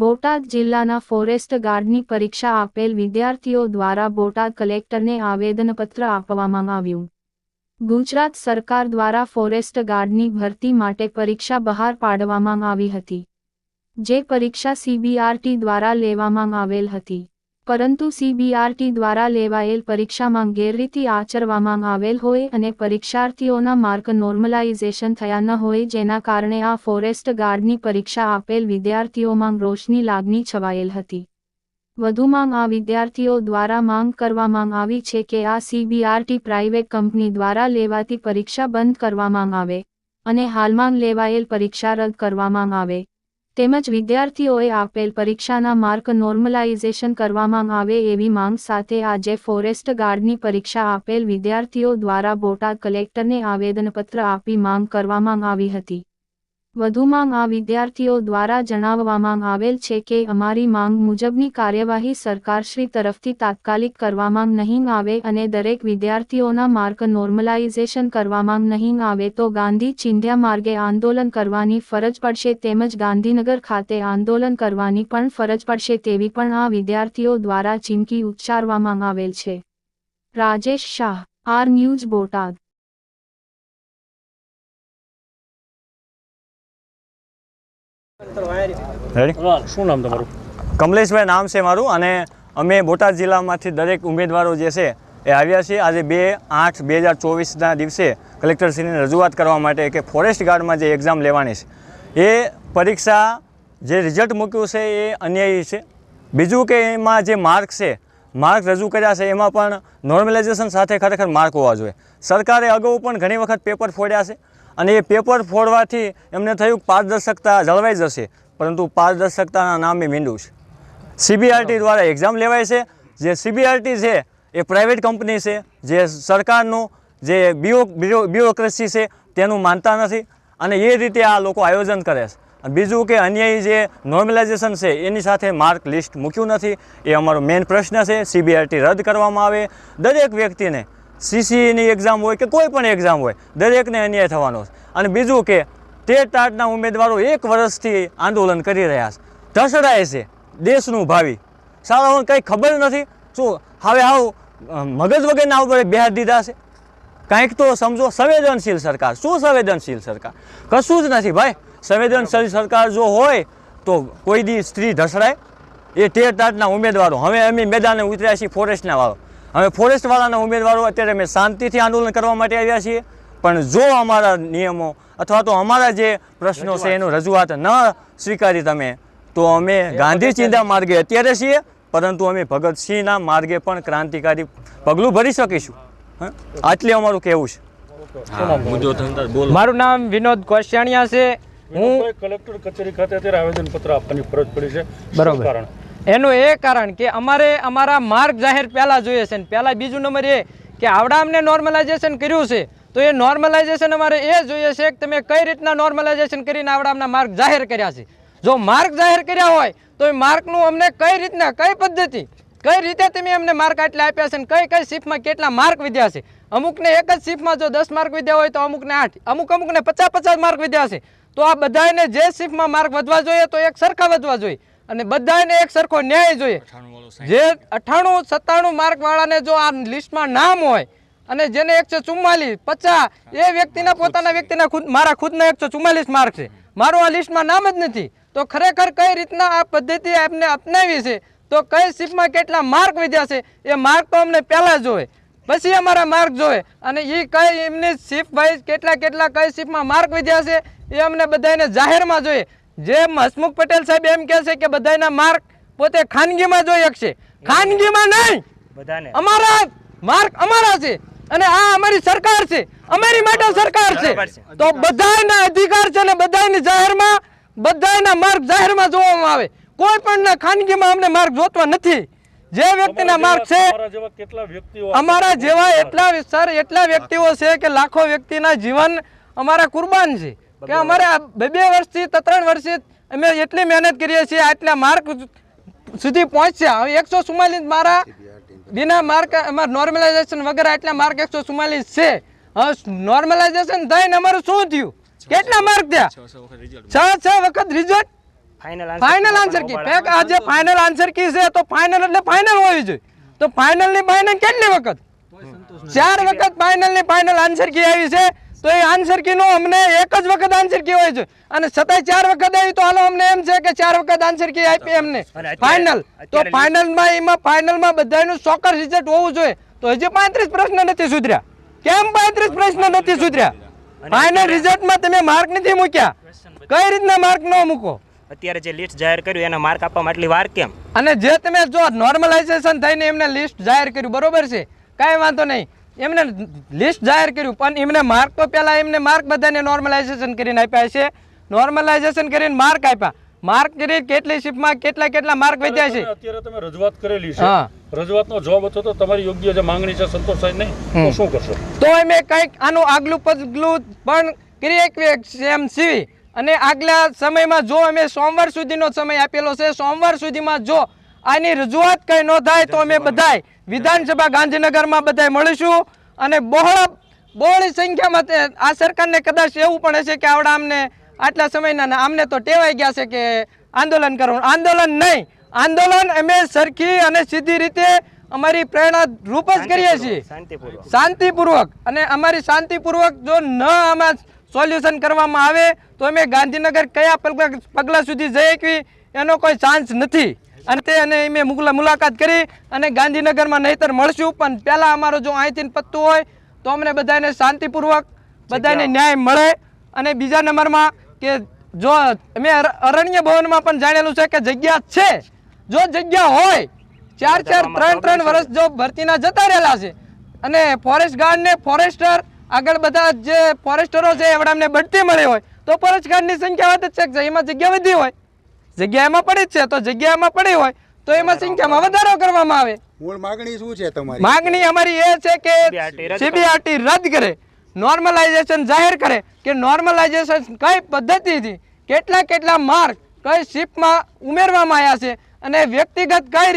બોટાદ જિલ્લાના ફોરેસ્ટ ગાર્ડની પરીક્ષા આપેલ વિદ્યાર્થીઓ દ્વારા બોટાદ કલેક્ટરને આવેદનપત્ર આપવામાં આવ્યું. ગુજરાત સરકાર દ્વારા ફોરેસ્ટ ગાર્ડની ભરતી માટે પરીક્ષા બહાર પાડવામાં આવી હતી. જે પરીક્ષા સીબીઆરટી દ્વારા લેવામાં આવેલ હતી. પરંતુ સીબીઆરટી દ્વારા લેવાયેલ પરીક્ષામાં ગેરરીતિ આચરવામાં આવેલ હોય અને પરીક્ષાર્થીઓના માર્ક નોર્મલાઇઝેશન થયા ન હોય જેના કારણે આ ફોરેસ્ટ ગાર્ડની પરીક્ષા આપેલ વિદ્યાર્થીઓમાં રોષની લાગણી છવાયેલ હતી. વધુમાં આ વિદ્યાર્થીઓ દ્વારા માંગ કરવામાં આવી છે કે આ સીબીઆરટી પ્રાઇવેટ કંપની દ્વારા લેવાતી પરીક્ષા બંધ કરવામાં આવે અને હાલમાં લેવાયેલ પરીક્ષા રદ કરવામાં આવે. તેમજ વિદ્યાર્થીઓએ આપેલ પરીક્ષાના માર્ક નોર્મલાઇઝેશન કરવામાં આવે એવી માંગ સાથે આજે ફોરેસ્ટ ગાર્ડની પરીક્ષા આપેલ વિદ્યાર્થીઓ દ્વારા બોટાદ કલેક્ટરને આવેદનપત્ર આપી માંગ કરવામાં આવી હતી. વધુમાં આ વિદ્યાર્થીઓ દ્વારા જણાવવામાં આવેલ છે કે અમારી માંગ મુજબની કાર્યવાહી સરકારશ્રી તરફથી તાત્કાલિક કરવામાં નહીં આવે અને દરેક વિદ્યાર્થીઓના માર્ક નોર્મલાઇઝેશન કરવામાં નહીં આવે તો ગાંધી ચિંધ્યા માર્ગે આંદોલન કરવાની ફરજ પડશે તેમજ ગાંધીનગર ખાતે આંદોલન કરવાની પણ ફરજ પડશે તેવી પણ આ વિદ્યાર્થીઓ દ્વારા ચીમકી ઉચ્ચારવામાં આવેલ છે. Rajesh Shah, R news Botad. શું નામ તમારું? કમલેશભાઈ નામ છે મારું અને અમે બોટાદ જિલ્લામાંથી દરેક ઉમેદવારો જે છે એ આવ્યા છીએ. આજે બે આઠ બે હજાર ચોવીસના દિવસે કલેક્ટરશ્રીને રજૂઆત કરવા માટે કે ફોરેસ્ટ ગાર્ડમાં જે એક્ઝામ લેવાની છે. એ પરીક્ષા જે રિઝલ્ટ મૂક્યું છે એ અન્યાયી છે. બીજું કે એમાં જે માર્ક છે માર્ક રજૂ કર્યા છે એમાં પણ નોર્મલાઇઝેશન સાથે ખરેખર માર્ક હોવા જોઈએ. સરકારે અગાઉ પણ ઘણી વખત પેપર ફોડ્યા છે. અને એ પેપર ફોડવાથી એમને થયું પારદર્શકતા જળવાઈ જશે. પરંતુ પારદર્શકતાના નામે મીંડું છે. સીબીઆરટી દ્વારા એક્ઝામ લેવાય છે. જે સીબીઆરટી છે એ પ્રાઇવેટ કંપની છે. જે સરકારનું જે બ્યુરો બ્યુરોક્રેસી છે તેનું માનતા નથી. અને એ રીતે આ લોકો આયોજન કરે છે. અને બીજું કે અન્યાયી જે નોર્મલાઇઝેશન છે એની સાથે માર્ક લિસ્ટ મૂક્યું નથી. એ અમારો મેઇન પ્રશ્ન છે. સીબીઆરટી રદ કરવામાં આવે. દરેક વ્યક્તિને સીસીની એક્ઝામ હોય કે કોઈ પણ એક્ઝામ હોય, દરેકને અન્યાય થવાનો છે. અને બીજું કે તે ટાટના ઉમેદવારો એક વર્ષથી આંદોલન કરી રહ્યા છે. ઢસડાય છે દેશનું ભાવિ. સારાઓને કંઈ ખબર નથી. શું, હવે આવું મગજ વગરના ઉપર બેહાર દીધા છે? કાંઈક તો સમજો, સંવેદનશીલ સરકાર. શું સંવેદનશીલ સરકાર? કશું જ નથી ભાઈ. સંવેદનશીલ સરકાર જો હોય તો કોઈ દી સ્ત્રી ઢસડાય એ તેર તાટના ઉમેદવારો. હવે અમે મેદાને ઉતર્યા છીએ ફોરેસ્ટના વાળો. હવે ફોરેસ્ટવાળાના ઉમેદવારો અત્યારે અમે શાંતિથી આંદોલન કરવા માટે આવ્યા છીએ. પણ જો અમારા નિયમો અથવા તો અમારા જે પ્રશ્નો છે એનું રજૂઆત ન સ્વીકારી તમે તો અમે ગાંધી ચિંતા માર્ગે અત્યારે છીએ પરંતુ અમે ભગતસિંહના માર્ગે પણ ક્રાંતિકારી પગલું ભરી શકીશું. હં? આટલે અમારું કહેવું છે. મારું નામ વિનોદ કોશિયાણિયા છે. હું કલેક્ટર કચેરી ખાતે અત્યારે આવેદનપત્ર આપવાની ફરજ પડી છે. બરાબર. બરોબર. એનું એ કારણ કે અમારે અમારા માર્ક જાહેર પહેલાં જોઈએ છે પહેલાં બીજું નંબર એ કે આવડા અમને નોર્મલાઇઝેશન કર્યું છે, તો એ નોર્મલાઇઝેશન અમારે એ જોઈએ છે કે તમે કઈ રીતના નોર્મલાઇઝેશન કરીને આવડામના માર્ક જાહેર કર્યા છે. જો માર્ક જાહેર કર્યા હોય, તો એ માર્કનું અમને કઈ રીતના, કઈ પદ્ધતિ, કઈ રીતે તમે અમને માર્ક આટલા આપ્યા છે ને કઈ કઈ શિફ્ટમાં કેટલા માર્ક વિદ્યા છે. અમુકને એક જ શિફ્ટમાં જો દસ માર્ક વિદ્યા હોય તો અમુકને આઠ, અમુક અમુકને પચાસ પચાસ માર્ક વિદ્યા છે. તો આ બધાને જે શિફ્ટમાં માર્ક વધવા જોઈએ તો એક સરખા વધવા જોઈએ. અને બધાને એક સરખો ન્યાય જોઈએ. જે અઠ્ઠાણું સત્તાણું માર્ક વાળાને જો આ લિસ્ટમાં નામ હોય અને જેને એકસો ચુમ્માલીસ પચાસ એ વ્યક્તિના પોતાના વ્યક્તિના ખુદ મારા ખુદના એકસો ચુમ્માલીસ માર્ક છે. મારું આ લિસ્ટમાં નામ જ નથી. તો ખરેખર કઈ રીતના આ પદ્ધતિ આપને અપનાવી છે? તો કઈ શિફ્ટમાં કેટલા માર્ક વધ્યા છે? એ માર્ક તો અમને પહેલાં જોવે. પછી અમારા માર્ક જોવે. અને એ કઈ એમની શિફ્ટ વાઇઝ કેટલા કેટલા કઈ શિફ્ટમાં માર્ક વધ્યા છે એ અમને બધાને જાહેરમાં જોઈએ. જે હસમુખ પટેલ સાહેબ એમ કહે છે કે બધાના માર્ક પોતે ખાનગીમાં જોઈ શકશે. ખાનગીમાં નહીં. અમારા માર્ક અમારા છે અને આ અમારી સરકાર છે. અમારી માટે સરકાર છે. તો બધાના અધિકાર છે ને બધાની જાહેરમાં બધાના માર્ક જાહેરમાં જોવામાં આવે. કોઈ પણ ખાનગીમાં અમને માર્ક જોતવા નથી. જે વ્યક્તિના માર્ક છે અમારા જેવા એટલા સર એટલા વ્યક્તિઓ છે કે લાખો વ્યક્તિના જીવન અમારા કુરબાન છે. કે અમારે બે બે વર્ષથી ત્રણ વર્ષથી અમે એટલી મહેનત કરીએ છીએ આટલા માર્ક સુધી પહોંચ્યા. હવે એકસો ચુમ્માલીસ મારા બિના માર્ક અમારા નોર્મલાઇઝેશન વગેરે આટલા માર્ક એકસો ચુમ્માલીસ છે. હવે નોર્મલાઇઝેશન થઈને અમારું શું થયું? કેટલા માર્ક થયા? છ છ વખત result final final answer key. Fake આજે ફાઇનલ આન્સર કી છે તો ફાઇનલ એટલે ફાઇનલ હોવી જોઈએ. તો ફાઇનલની ફાઇનલ કેટલી વખત? ચાર વખત ફાઇનલની ફાઇનલ આન્સર કી આવી છે. તો એ આન્સર કી નો અમને એક જ વખત આન્સર કી હોય છે. અને છતાંય ચાર વખત આવી તો હાલો અમને એમ છે કે ચાર વખત આન્સર કી આપી એમને ફાઇનલ તો અત્યારે ફાઇનલમાં એમાં ફાઇનલમાં બધાનું સોકર રિઝલ્ટ હોવું જોઈએ. તો હજી પાંત્રીસ પ્રશ્ન નથી સુધર્યા. કેમ પાંત્રીસ પ્રશ્ન નથી સુધર્યા? ફાઇનલ રિઝલ્ટમાં તમે માર્ક નથી મૂક્યા. કઈ રીતના માર્ક ન મૂકો? અત્યારે જે લિસ્ટ જાહેર કર્યું એના માર્ક આપવામાં આટલી વાર કેમ? અને જે તમે જો નોર્મલાઇઝેશન થઈને એમને લિસ્ટ જાહેર કર્યું બરોબર છે? કાંઈ વાંધો નહીં. એમને લિસ્ટ જાહેર કર્યું પણ એમને માર્ક તો પહેલાં એમને માર્ક બધાને નોર્મલાઇઝેશન કરીને આપ્યા છે. નોર્મલાઇઝેશન કરીને માર્ક આપ્યા. માર્ક કરી કેટલી શિફ્ટમાં કેટલા કેટલા માર્ક વધ્યા છે? અત્યારે તમે રજૂઆત કરેલી છે. હા. રજૂઆતનો જવાબ હતો તો તમારી યોગ્ય જે માંગણી છે સંતોષાય નહીં તો શું કરશો? તો અમે કંઈક આનું આગલું પગલું પણ કરી શકીએ એમ સીવી અને આગલા સમયમાં જો અમે સોમવાર સુધીનો સમય આપેલો છે સોમવાર સુધીમાં જો આની રજૂઆત કંઈ ન થાય તો અમે બધાય વિધાનસભા ગાંધીનગરમાં બધાય મળીશું અને બહોળા બહોળી સંખ્યામાં આ સરકારને કદાચ એવું પણ હશે કે આવડા અમને આટલા સમયના આમને તો ટેવાઈ ગયા છે કે આંદોલન કરવાનું. આંદોલન નહીં. આંદોલન અમે સરખી અને સીધી રીતે અમારી પ્રેરણા રૂપ જ કરીએ છીએ. શાંતિપૂર્વક. અને અમારી શાંતિપૂર્વક જો ન આમાં સોલ્યુશન કરવામાં આવે તો અમે ગાંધીનગર કયા પગલા પગલા સુધી જઈ શકવી એનો કોઈ ચાન્સ નથી. અને તે અને મેં મુગલા મુલાકાત કરી અને ગાંધીનગરમાં નહીતર મળશું. પણ પહેલાં અમારો જો અહીંથી પત્તું હોય તો અમને બધાને શાંતિપૂર્વક બધાને ન્યાય મળે. અને બીજા નંબરમાં કે જો અમે અરણ્ય ભવનમાં પણ જાણેલું છે કે જગ્યા છે. જો જગ્યા હોય ચાર ચાર ત્રણ ત્રણ વર્ષ જો ભરતીના જતા રહેલા છે. અને ફોરેસ્ટ ગાર્ડને ફોરેસ્ટર આગળ બધા જે ફોરેસ્ટરો છે એવડા અમને બઢતી મળી હોય તો ફોરેસ્ટ ગાર્ડની સંખ્યા વધે છે. એમાં જગ્યા વધી હોય જગ્યા એમાં પડી જ છે તો જગ્યામાં પડી હોય તો એમાં સંખ્યામાં વધારો કરવામાં આવે. મૂળ માગણી શું છે તમારી? માગણી અમારી એ છે કે સીબીઆરટી રદ કરે. નોર્મલાઇઝેશન જાહેર કરે કે નોર્મલાઇઝેશન કઈ પદ્ધતિથી કેટલા કેટલા માર્ક કઈ શિપમાં ઉમેરવામાં આવ્યા છે અને વ્યક્તિગત કઈ રીતે